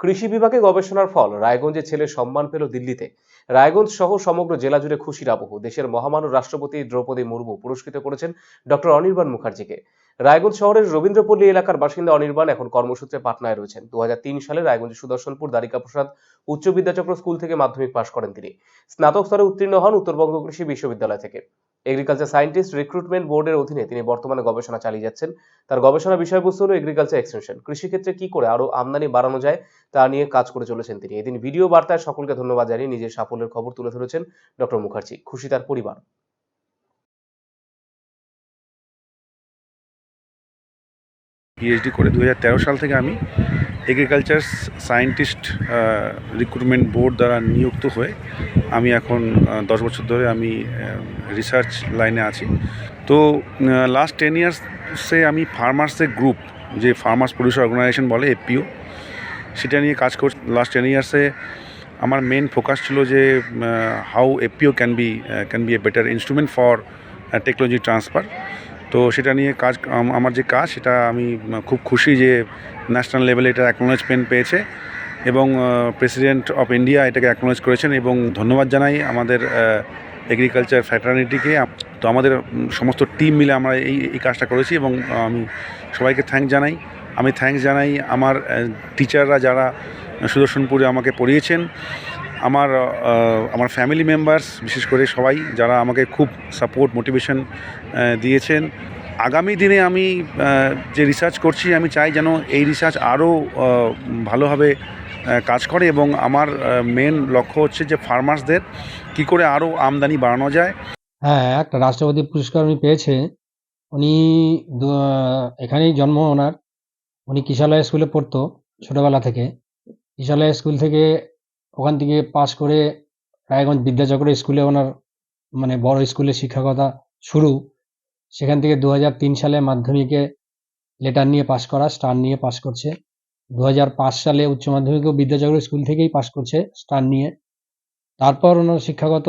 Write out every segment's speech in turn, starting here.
কৃষি বিভাগে গবেষণার ফল। রায়গঞ্জের ছেলে সম্মান পেল দিল্লিতে। রায়গঞ্জ সহ সমগ্র জেলা জুড়ে খুশির আবহ। দেশের মহামান্য রাষ্ট্রপতি দ্রৌপদী মুর্মু পুরস্কৃত করেছেন ডক্টর অনির্বাণ মুখার্জিকে। রায়গঞ্জ শহরের রবীন্দ্রপল্লী এলাকার বাসিন্দা অনির্বাণ এখন কর্মসূত্রে পাটনায় রয়েছেন। দু হাজার তিন সালে রায়গঞ্জের সুদর্শনপুর দ্বারিকা প্রসাদ উচ্চ বিদ্যাচক্র স্কুল থেকে মাধ্যমিক পাশ করেন তিনি। স্নাতক স্তরে উত্তীর্ণ হন উত্তরবঙ্গ কৃষি বিশ্ববিদ্যালয় থেকে। এগ্রিকালচার সায়েন্টিস্ট রিক্রুটমেন্ট বোর্ডের অধীনে তিনি বর্তমানে গবেষণা চালিয়ে যাচ্ছেন। তার গবেষণা বিষয়বস্তু হল এগ্রিকালচার এক্সটেনশন। কৃষিক্ষেত্রে কি করে আরও আমদানি বাড়ানো যায় তা নিয়ে কাজ করে চলেছেন তিনি। এদিন ভিডিও বার্তায় সকলকে ধন্যবাদ জানিয়ে নিজের সাফল্যের খবর তুলে ধরেছেন ডক্টর মুখার্জি। খুশি তার পরিবার। পিএইচডি করে দুহাজার তেরো সাল থেকে আমি এগ্রিকালচার সায়েন্টিস্ট রিক্রুটমেন্ট বোর্ড দ্বারা নিযুক্ত হয়ে আমি এখন দশ বছর ধরে আমি রিসার্চ লাইনে আছি। তো লাস্ট টেন ইয়ার্সে আমি ফার্মার্সের গ্রুপ যে ফার্মার্স প্রডিউসার অর্গানাইজেশন বলে এপিও সেটা নিয়ে কাজ করছি লাস্ট টেন ইয়ার্সে আমার মেন ফোকাস ছিল যে how FPO can be can be a better instrument for technology transfer তো সেটা নিয়ে কাজ আমার যে কাজ সেটা আমি খুব খুশি যে ন্যাশনাল লেভেলে এটা অ্যাকনোলেজমেন্ট পেয়েছে এবং প্রেসিডেন্ট অফ ইন্ডিয়া এটাকে অ্যাকনোলেজ করেছেন এবং ধন্যবাদ জানাই আমাদের এগ্রিকালচার ফ্যাটার্নিটিকে তো আমাদের সমস্ত টিম মিলে আমরা এই এই কাজটা করেছি এবং আমি সবাইকে থ্যাঙ্ক জানাই। আমি থ্যাঙ্কস জানাই আমার টিচাররা যারা সুদর্শনপুরে আমাকে পড়িয়েছেন। আমার আমার ফ্যামিলি মেম্বার্স বিশেষ করে সবাই, যারা আমাকে খুব সাপোর্ট মোটিভেশন দিয়েছেন। আগামী দিনে আমি যে রিসার্চ করছি, আমি চাই যেন এই রিসার্চ আরও ভালোভাবে কাজ করে এবং আমার মেন লক্ষ্য হচ্ছে যে ফার্মার্সদের কি করে আরও আমদানি বাড়ানো যায়। হ্যাঁ একটা রাষ্ট্রপতি পুরস্কার উনি পেয়েছে উনি এখানেই জন্ম ওনার। উনি কিশালয় স্কুলে পড়তো ছোটোবেলা থেকে। কিশালয় স্কুল থেকে ওখান থেকে পাশ করে রায়গঞ্জ বিদ্যাচক্র স্কুলে ওনার মানে বড় স্কুলে শিক্ষকতা শুরু। সেখান থেকে দু হাজার তিন সালে মাধ্যমিকে লেটার নিয়ে পাশ করা, স্টার নিয়ে পাশ করছে। দু হাজার পাঁচ সালে উচ্চ মাধ্যমিকও বিদ্যাচক্র স্কুল থেকেই পাশ করছে, স্টার নিয়ে। তারপর ওনার শিক্ষাগত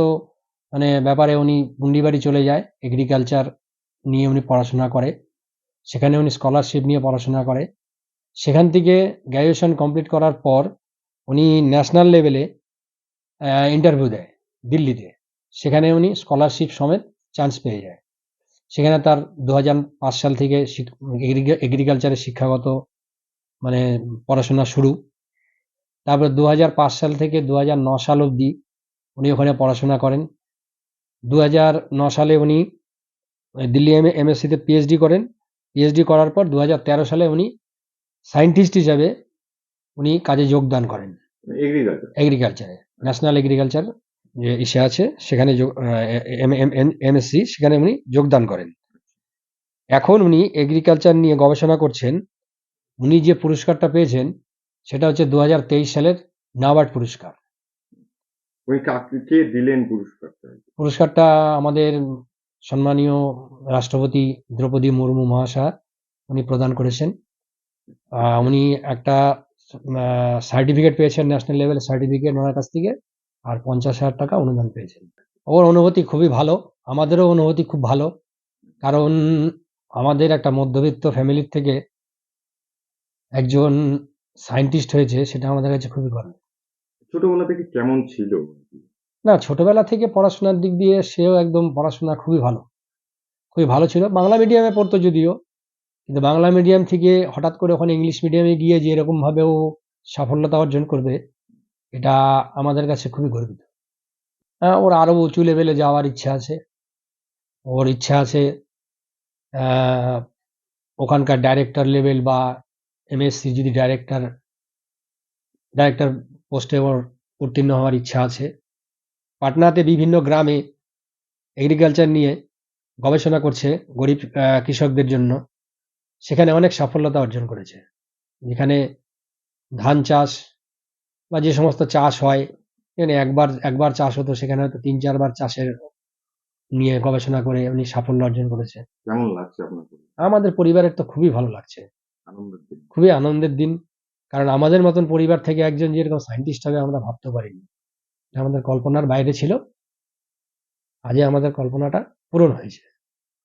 মানে ব্যাপারে উনি মুন্ডিবাড়ি চলে যায় এগ্রিকালচার নিয়ে উনি পড়াশোনা করে। সেখানে উনি স্কলারশিপ নিয়ে পড়াশোনা করে। সেখান থেকে গ্র্যাজুয়েশন কমপ্লিট করার পর উনি ন্যাশনাল লেভেলে ইন্টারভিউ দেয় দিল্লিতে। সেখানে উনি স্কলারশিপ সমেত চান্স পেয়ে যায়। সেখানে তার দু হাজার পাঁচ সাল থেকে এগ্রিকালচারের শিক্ষাগত মানে পড়াশোনা শুরু। তারপরে দু হাজার পাঁচ সাল থেকে দু সাল অবধি উনি ওখানে পড়াশোনা করেন। দু সালে উনি দিল্লি এম এমএসসিতে পিএইচডি করেন। পিএইচডি করার পর দু হাজার তেরো সালে উনি সায়েন্টিস্ট হিসাবে উনি কাজে যোগদান করেন। এগ্রিকালচারে ন্যাশনাল এগ্রিকালচার যে ইসে আছে সেখানে এমএসসি সেখানে উনি যোগদান করেন। এখন উনি এগ্রিকালচার নিয়ে গবেষণা করছেন। উনি যে পুরস্কারটা পেয়েছেন সেটা হচ্ছে দু হাজার তেইশ সালের নাবার্ড পুরস্কার। কাকে দিলেন পুরস্কারটা? পুরস্কারটা আমাদের সম্মানীয় রাষ্ট্রপতি দ্রৌপদী মুর্মু মহাশয় উনি প্রদান করেছেন। উনি একটা সার্টিফিকেট পেয়েছেন ন্যাশনাল লেভেল সার্টিফিকেট ওনার কাছ থেকে আর পঞ্চাশ হাজার টাকা অনুদান পেয়েছেন। ওর অনুভূতি খুবই ভালো আমাদেরও অনুভূতি খুব ভালো কারণ আমাদের একটা মধ্যবিত্ত ফ্যামিলির থেকে একজন সায়েন্টিস্ট হয়েছে সেটা আমাদের কাছে খুবই গর্ব। ছোটবেলা থেকে কেমন ছিল? না ছোটবেলা থেকে পড়াশোনার দিক দিয়ে সেও একদম পড়াশোনা খুবই ভালো খুবই ভালো ছিল। বাংলা মিডিয়ামে পড়তো যদিও কিন্তু বাংলা মিডিয়াম থেকে হঠাৎ করে ওখানে ইংলিশ মিডিয়ামে গিয়ে যে এরকম ভাবে ও সাফল্যতা অর্জন করবে, এটা আমাদের কাছে খুবই গর্বিত। হ্যাঁ ওর আরও উঁচু লেভেলে যাওয়ার ইচ্ছা আছে। ওর ইচ্ছা আছে ওখানকার ডাইরেক্টর লেভেল বা এমএসসি যদি ডাইরেক্টর ডাইরেক্টর পোস্টে ওর উত্তীর্ণ হওয়ার ইচ্ছা আছে। পাটনাতে বিভিন্ন গ্রামে এগ্রিকালচার নিয়ে গবেষণা করছে গরিব কৃষকদের জন্য। সেখানে অনেক সাফল্যতা অর্জন করেছে। যেখানে ধান চাষ বা যে সমস্ত চাষ হয় এখানে একবার একবার চাষ হতো সেখানে হয়তো তিন চারবার চাষের নিয়ে গবেষণা করে উনি সাফল্য অর্জন করেছে কেমন লাগছে আপনার আমাদের পরিবারের তো খুবই ভালো লাগছে। খুবই আনন্দের দিন। কারণ আমাদের মতন পরিবার থেকে একজন যেরকম সায়েন্টিস্ট হবে আমরা ভাবতে পারিনি। এটা আমাদের কল্পনার বাইরে ছিল। আজকে আমাদের কল্পনাটা পূরণ হয়েছে।